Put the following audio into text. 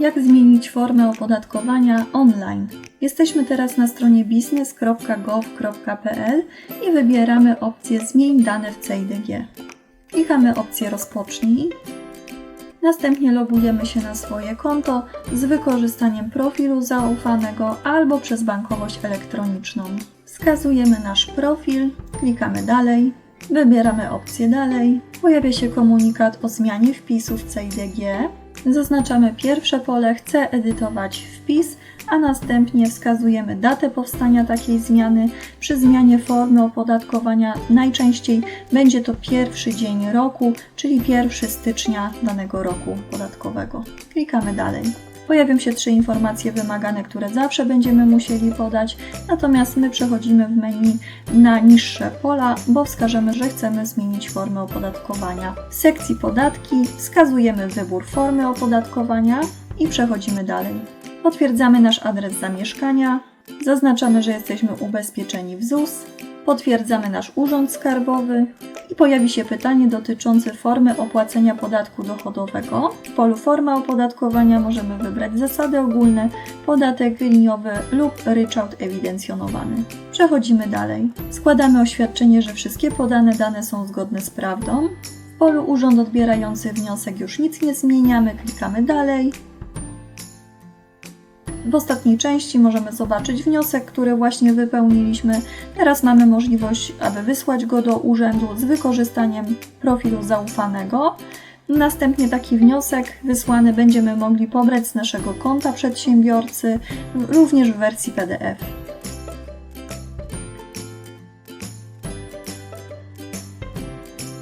jak zmienić formę opodatkowania online. Jesteśmy teraz na stronie business.gov.pl i wybieramy opcję Zmień dane w CIDG. Klikamy opcję Rozpocznij. Następnie logujemy się na swoje konto z wykorzystaniem profilu zaufanego albo przez bankowość elektroniczną. Wskazujemy nasz profil, klikamy Dalej, wybieramy opcję Dalej. Pojawia się komunikat o zmianie wpisu w CIDG. Zaznaczamy pierwsze pole. Chcę edytować wpis, a następnie wskazujemy datę powstania takiej zmiany. Przy zmianie formy opodatkowania najczęściej będzie to pierwszy dzień roku, czyli 1 stycznia danego roku podatkowego. Klikamy dalej. Pojawią się trzy informacje wymagane, które zawsze będziemy musieli podać, natomiast my przechodzimy w menu na niższe pola, bo wskażemy, że chcemy zmienić formę opodatkowania. W sekcji podatki wskazujemy wybór formy opodatkowania i przechodzimy dalej. Potwierdzamy nasz adres zamieszkania, zaznaczamy, że jesteśmy ubezpieczeni w ZUS, potwierdzamy nasz urząd skarbowy i pojawi się pytanie dotyczące formy opłacenia podatku dochodowego. W polu forma opodatkowania możemy wybrać zasady ogólne, podatek liniowy lub ryczałt ewidencjonowany. Przechodzimy dalej. Składamy oświadczenie, że wszystkie podane dane są zgodne z prawdą. W polu urząd odbierający wniosek już nic nie zmieniamy, klikamy dalej. W ostatniej części możemy zobaczyć wniosek, który właśnie wypełniliśmy. Teraz mamy możliwość, aby wysłać go do urzędu z wykorzystaniem profilu zaufanego. Następnie taki wniosek wysłany będziemy mogli pobrać z naszego konta przedsiębiorcy, również w wersji PDF.